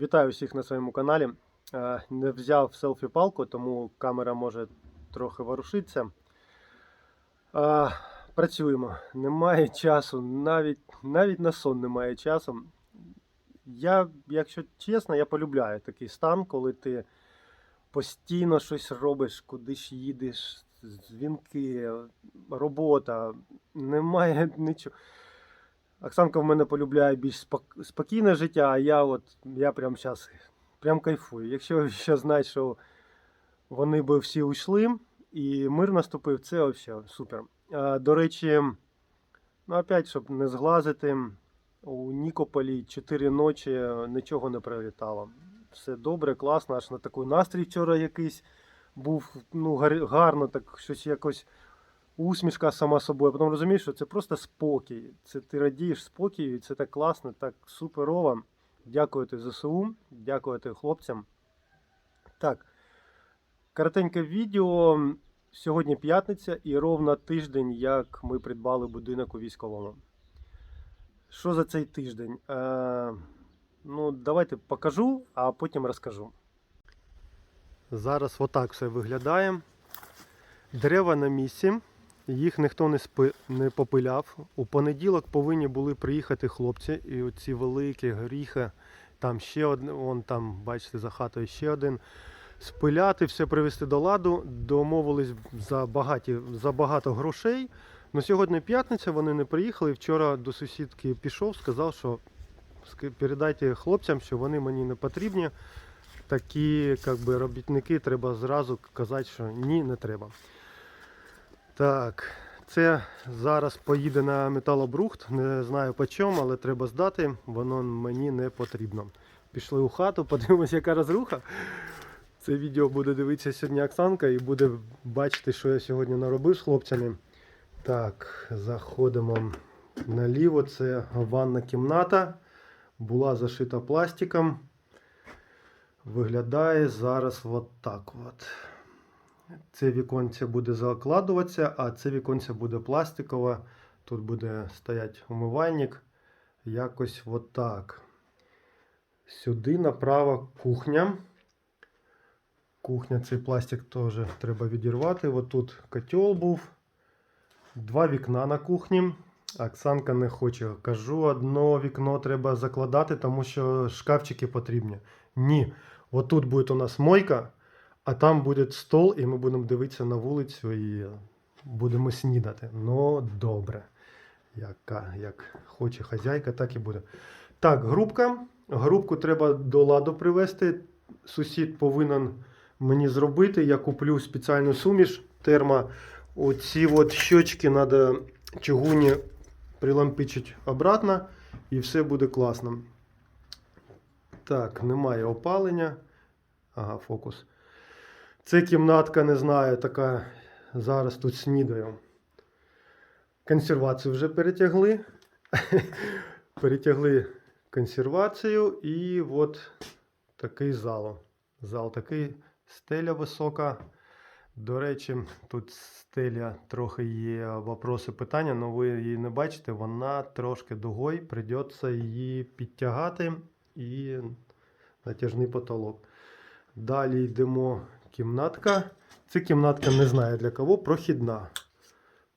Вітаю всіх на своєму каналі. Е, Не взяв селфі-палку, тому камера може трохи ворушитися. Е, Працюємо. Немає часу, навіть, навіть на сон немає часу. Я, якщо чесно, я полюбляю такий стан, коли ти постійно щось робиш, кудись їдеш, дзвінки, робота. Немає нічого. Оксанка в мене полюбляє більш спокійне життя, а я от я прямо зараз прям кайфую. Якщо ще знати, що вони би всі ушли і мир наступив, це взагалі супер. До речі, ну опять, щоб не зглазити, у Нікополі 4 ночі нічого не прилітало. Все добре, класно, аж на такий настрій вчора якийсь був ну, гарно, так щось якось усмішка сама собою. Потім розумієш, що це просто спокій. Це ти радієш спокою, і це так класно, так суперово. Дякуєте ЗСУ, дякуєте хлопцям. Так, коротеньке відео. Сьогодні п'ятниця і ровно тиждень, як ми придбали будинок у військовому. Що за цей тиждень? Е, ну, давайте покажу, а потім розкажу. Зараз отак все виглядає. Дерева на місці, їх ніхто не, спи, не попиляв. У понеділок повинні були приїхати хлопці, і оці великі гріхи, там ще один, вон там, бачите, за хатою ще один. Спиляти, все привести до ладу, домовились за, багаті, за багато грошей. Ну сьогодні п'ятниця, вони не приїхали. Вчора до сусідки пішов, сказав, що передайте хлопцям, що вони мені не потрібні. Такі як би, робітники треба зразу казати, що ні, не треба. Так, це зараз поїде на металобрухт. Не знаю по чому, але треба здати. Воно мені не потрібно. Пішли у хату, подивимося, яка розруха. Це відео буде дивитися сьогодні Оксанка і буде бачити, що я сьогодні наробив з хлопцями. Так, заходимо наліво. Це ванна кімната. Була зашита пластиком. Виглядає зараз от от. Це віконце буде закладуватися, а це віконце буде пластикове. Тут буде стояти умивальник. Якось от так. Сюди направо кухня. Кухня, цей пластик теж треба відірвати. От тут котел був. Два вікна на кухні. Оксанка не хоче. Кажу, одно вікно треба закладати, тому що шкафчики потрібні. Ні. Отут буде у нас мойка, а там буде стол, і ми будемо дивитися на вулицю і будемо снідати. Ну, добре. Яка, як хоче хазяйка, так і буде. Так, грубка. Грубку треба до ладу привести. Сусід повинен мені зробити. Я куплю спеціальну суміш термо. Оці от щочки треба чугуні прилампичити обратно, і все буде класно. Так, немає опалення. Ага, фокус. Це кімнатка, не знаю, така. Зараз тут снідаю. Консервацію вже перетягли. перетягли консервацію і от такий зал. Зал такий, стеля висока. До речі, тут стеля трохи є вопроси питання, але ви її не бачите, вона трошки дугою, придеться її підтягати і натяжний потолок. Далі йдемо кімнатка. Це кімнатка не знаю для кого, прохідна.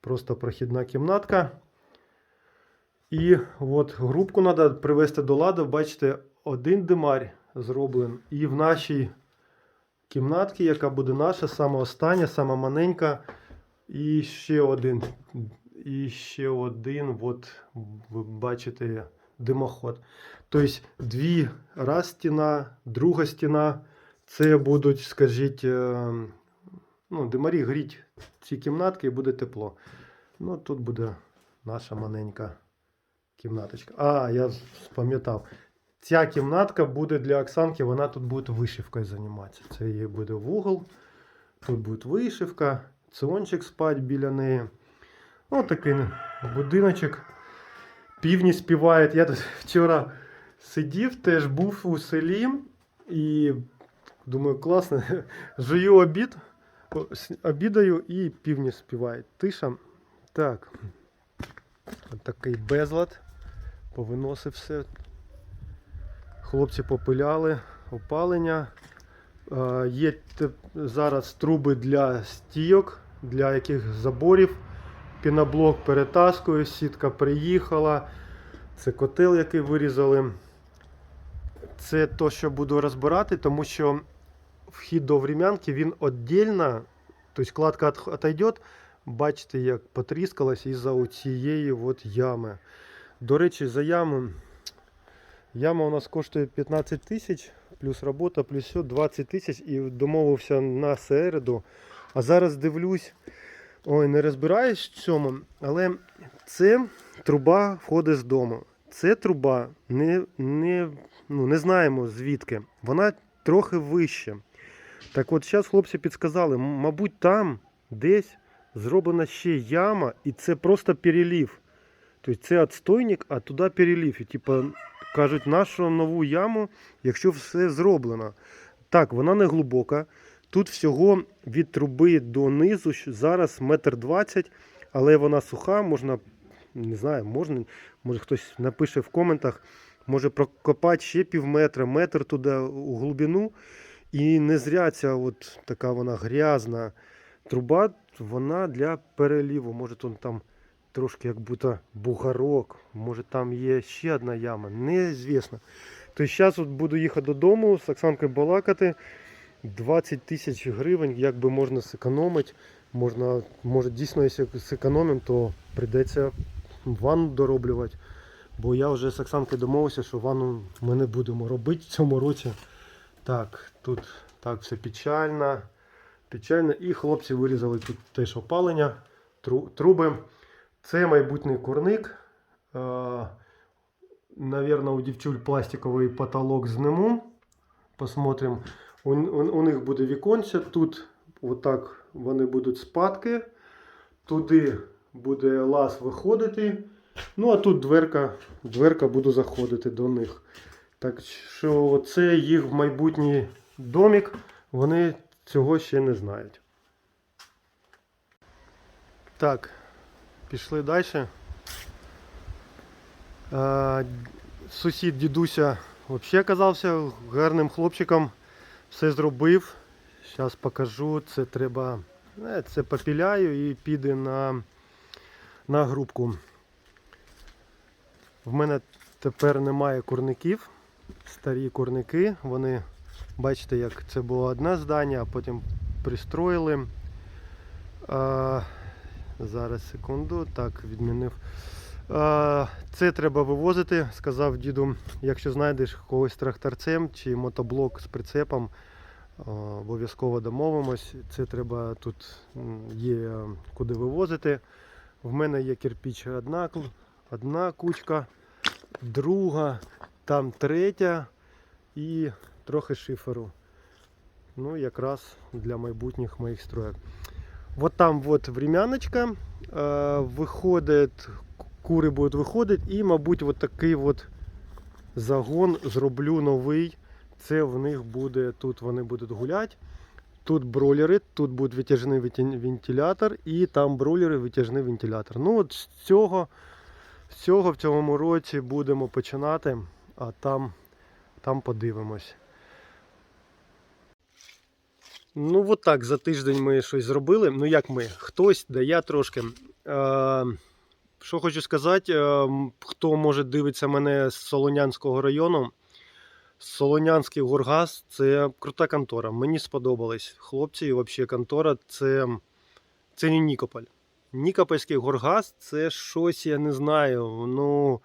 Просто прохідна кімнатка. І от грубку треба привести до ладу. Бачите, один димарь зроблений. І в нашій кімнатці, яка буде наша, сама остання, сама маленька. І ще один. І ще один, от ви бачите, димоход. Тобто дві раз стіна, друга стіна. Це будуть, скажіть, е, ну, димарі гріть ці кімнатки і буде тепло. Ну, тут буде наша маленька кімнаточка. А, я спам'ятав. Ця кімнатка буде для Оксанки, вона тут буде вишивкою займатися. Це її буде вугол. Тут буде вишивка, ціончик спать біля неї. Ось такий будиночок. Півні співають. Я тут вчора сидів, теж був у селі і думаю, класно. Жую обід, обідаю і півні співають. Тиша. Так. От такий безлад. Повиносив все. Хлопці попиляли опалення. Е, Є зараз труби для стійок, для яких заборів. Піноблок перетаскує, сітка приїхала. Це котел, який вирізали. Це то, що буду розбирати, тому що вхід до врем'янки він віддільно, тобто кладка отойде, бачите, як потріскалась із-за цієї от ями. До речі, за яму. Яма у нас коштує 15 тисяч, плюс робота, плюс все 20 тисяч і домовився на середу. А зараз дивлюсь, ой, не розбираюсь в цьому, але це труба входить з дому. Це труба не, не, ну, не знаємо звідки. Вона трохи вище. Так от зараз хлопці підсказали, мабуть, там десь зроблена ще яма, і це просто перелів. Тобто це отстойник, а туди перелів. І типа кажуть, нашу нову яму, якщо все зроблено. Так, вона не глибока. Тут всього від труби до низу зараз метр двадцять, але вона суха, можна, не знаю, можна, може хтось напише в коментах, може прокопати ще пів метра, метр туди у глибину. І не зря ця от така вона грязна труба, вона для переліву. Може тут там трошки як будто бугорок, може там є ще одна яма, неізвісно. Тобто зараз от буду їхати додому з Оксанкою балакати. 20 тисяч гривень, як би можна зекономити. Можна, може дійсно, якщо зекономимо, то прийдеться ванну дороблювати. Бо я вже з Оксанкою домовився, що ванну ми не будемо робити в цьому році. Так, тут так все печально. Печально. І хлопці вирізали тут теж опалення, труби. Це майбутній курник. Наверно, у дівчуль пластиковий потолок зніму. Посмотрим. У, у, у них буде віконце. Тут отак вони будуть спадки. Туди буде лаз виходити. Ну, а тут дверка, дверка буду заходити до них. Так що це їх майбутній домик. Вони цього ще не знають. Так, пішли далі. А, сусід дідуся взагалі оказався гарним хлопчиком. Все зробив. Зараз покажу. Це треба. е, Це попіляю і піде на, на грубку. В мене тепер немає курників. Старі курники. Вони, бачите, як це було одне здання, а потім пристроїли. А, зараз секунду. Так, відмінив. А, Це треба вивозити, сказав діду, якщо знайдеш когось тракторцем чи мотоблок з прицепом, обов'язково домовимось. Це треба тут є куди вивозити. В мене є кирпіч одна, одна кучка, друга, там третя і трохи шиферу. Ну, якраз для майбутніх моїх строек. Вот там вот времяночка, э, виходить, кури будуть виходити, і, мабуть, от такий от загон зроблю новий. Це в них буде, тут вони будуть гуляти. Тут бройлери, тут буде витяжний вентилятор, і там бройлери, витяжний вентилятор. Ну, от з цього, з цього в цьому році будемо починати, а там, там подивимось. Ну, от так, за тиждень ми щось зробили. Ну, як ми? Хтось, да я трошки. Е, що хочу сказати, е, хто може дивитися мене з Солонянського району. Солонянський Горгаз це крута контора. Мені сподобались. Хлопці, і взагалі контора це, це не Нікополь. Нікопольський Горгаз це щось, я не знаю. Ну,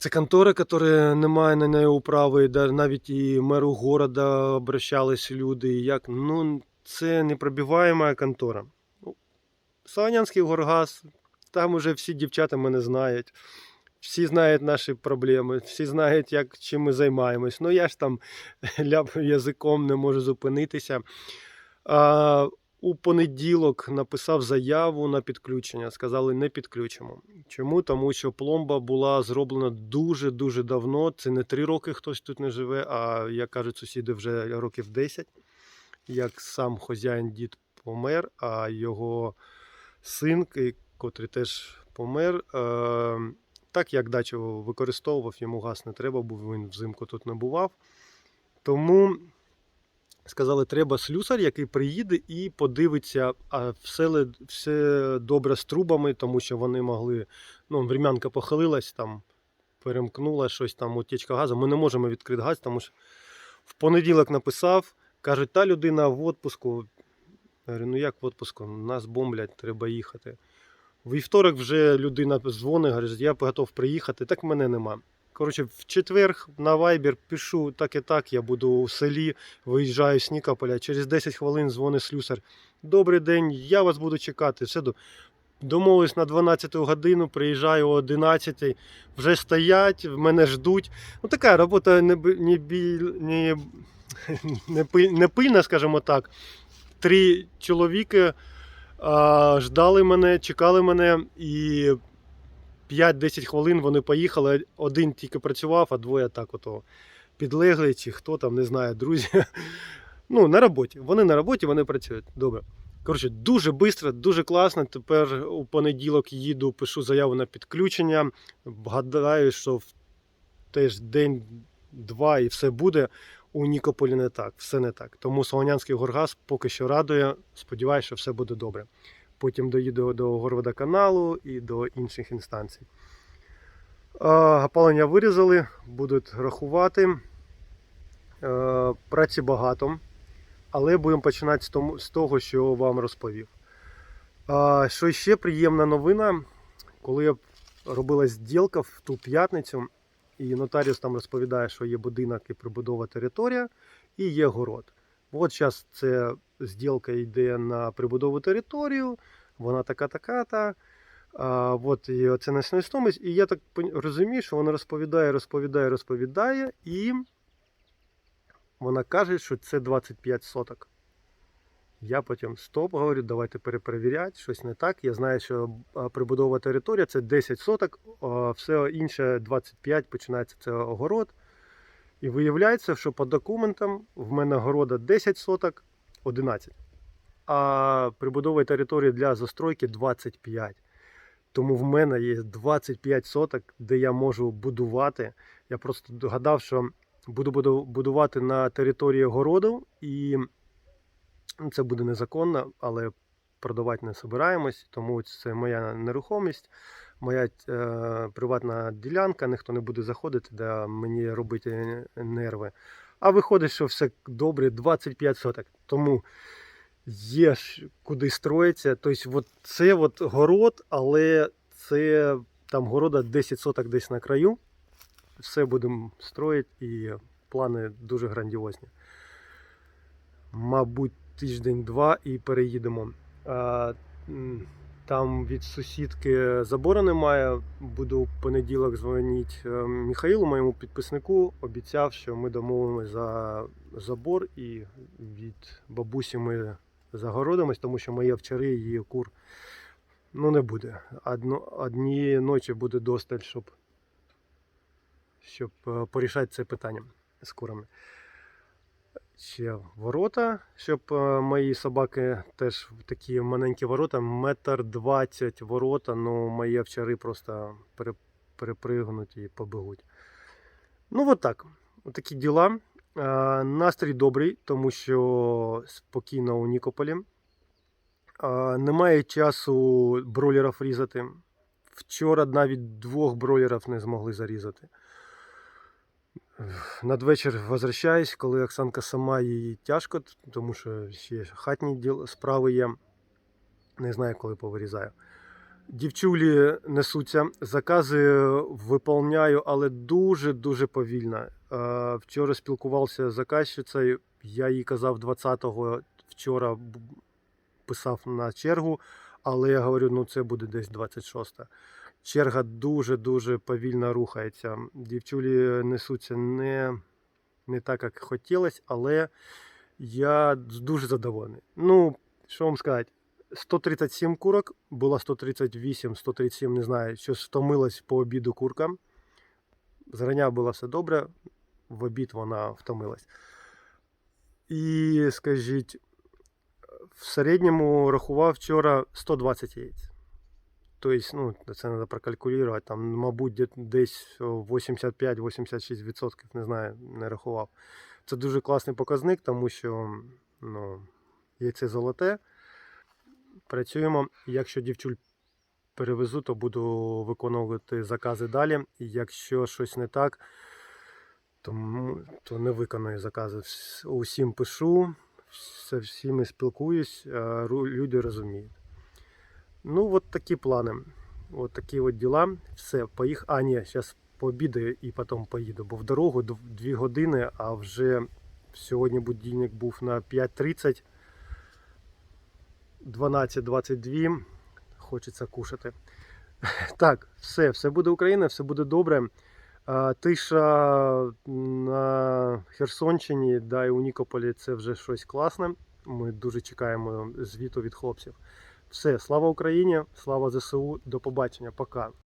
це контора, яка не має на неї управи, да, навіть і меру города обращались люди. Як, ну, це непробиваема контора. Ну, Солонянський Горгаз, там уже всі дівчата мене знають. Всі знають наші проблеми, всі знають, як, чим ми займаємось. Ну, я ж там ляпаю язиком не можу зупинитися. А, у понеділок написав заяву на підключення. Сказали, не підключимо. Чому? Тому що пломба була зроблена дуже-дуже давно. Це не три роки хтось тут не живе, а як кажуть сусіди, вже років 10. Як сам хазяїн дід помер, а його син, котрий теж помер, е- так як дачу використовував, йому газ не треба, був він взимку тут не бував. Тому сказали, треба слюсар, який приїде і подивиться, а все, все добре з трубами, тому що вони могли. Ну, врем'янка похилилась, там перемкнула щось там, утічка газу. Ми не можемо відкрити газ, тому що в понеділок написав, кажуть, та людина в отпуску. Я говорю, ну як в отпуску? Нас бомблять, треба їхати. Вівторок вже людина дзвонить, говорить, я готов приїхати, так мене нема. Коротше, в четвер на Viber пишу так і так, я буду у селі, виїжджаю з Нікополя. Через 10 хвилин дзвонить слюсар. Добрий день, я вас буду чекати. Все до... Домовились на 12 годину, приїжджаю о 11, вже стоять, мене ждуть. Ну така робота не, не, не, не, не пильна, скажімо так. Три чоловіки а, ждали мене, чекали мене і 5-10 хвилин вони поїхали. Один тільки працював, а двоє так ото підлегли, чи хто там, не знаю, друзі. Ну, на роботі. Вони на роботі, вони працюють. Добре. Коротше, дуже швидко, дуже класно. Тепер у понеділок їду, пишу заяву на підключення. Гадаю, що в теж день-два і все буде. У Нікополі не так, все не так. Тому Солонянський горгаз поки що радує. Сподіваюся, що все буде добре. Потім доїду до Горводоканалу і до інших інстанцій. Опалення вирізали, будуть рахувати. Е, Праці багато, але будемо починати з того, що вам розповів. Що ще приємна новина, коли я робила зділка в ту п'ятницю, і нотаріус там розповідає, що є будинок і прибудова територія, і є город. От зараз це зділка йде на прибудову територію, вона така така та. А, от і оце несумість. І я так розумію, що вона розповідає, розповідає, розповідає, і вона каже, що це 25 соток. Я потім стоп, говорю, давайте перепровіряти, щось не так. Я знаю, що прибудова територія це 10 соток, все інше 25 починається це огород. І виявляється, що по документам в мене города 10 соток, 11. А прибудова території для застройки 25. Тому в мене є 25 соток, де я можу будувати. Я просто догадав, що буду буду- будувати на території городу, і це буде незаконно, але продавати не збираємось, тому це моя нерухомість, моя е, приватна ділянка, ніхто не буде заходити, де мені робити нерви. А виходить, що все добре, 25 соток. Тому є ж куди строїться. Тобто, от це от город, але це там города 10 соток десь на краю. Все будемо строїти і плани дуже грандіозні. Мабуть, тиждень-два і переїдемо. Там від сусідки забору немає. Буду в понеділок дзвонити е, Михаїлу, моєму підписнику. Обіцяв, що ми домовимося за забор і від бабусі ми загородимось, тому що мої овчари її кур ну, не буде. Одно, одні ночі буде досталь, щоб, щоб е, порішати це питання з курами. Ще ворота, щоб е, мої собаки теж такі маленькі ворота, метр двадцять ворота, ну мої овчари просто перепригнуть і побегуть. Ну, от так. Такі діла. Е, Настрій добрий, тому що спокійно у Нікополі. Е, Немає часу бройлерів різати. Вчора навіть двох бройлерів не змогли зарізати. Надвечір возвращаюсь, коли Оксанка сама їй тяжко, тому що ще хатні справи є. Не знаю, коли повирізаю. Дівчулі несуться, закази виповняю, але дуже-дуже повільно. Вчора спілкувався з заказчицею, я їй казав 20-го, вчора писав на чергу, але я говорю, ну це буде десь 26 черга дуже-дуже повільно рухається. Дівчулі несуться не, не так, як хотілося, але я дуже задоволений. Ну, що вам сказати, 137 курок, було 138, 137, не знаю, щось втомилась по обіду курка. Зрання було все добре, в обід вона втомилась. І скажіть, в середньому рахував вчора 120 яєць. Тобто, ну, це треба прокалькулювати. Там, мабуть, десь 85-86%, не знаю, не рахував. Це дуже класний показник, тому що ну, яйце золоте. Працюємо. Якщо дівчуль перевезу, то буду виконувати закази далі. Якщо щось не так, то, то не виконую закази. Усім пишу, все, всіми спілкуюсь, люди розуміють. Ну, от такі плани. От такі от діла. Все, поїх. А, ні, зараз пообідаю і потім поїду. Бо в дорогу 2 години, а вже сьогодні будильник був на 5.30. 12.22. Хочеться кушати. Так, все, все буде Україна, все буде добре. Тиша на Херсонщині, да, і у Нікополі це вже щось класне. Ми дуже чекаємо звіту від хлопців. Все, слава Україні, слава ЗСУ, до побачення, пока.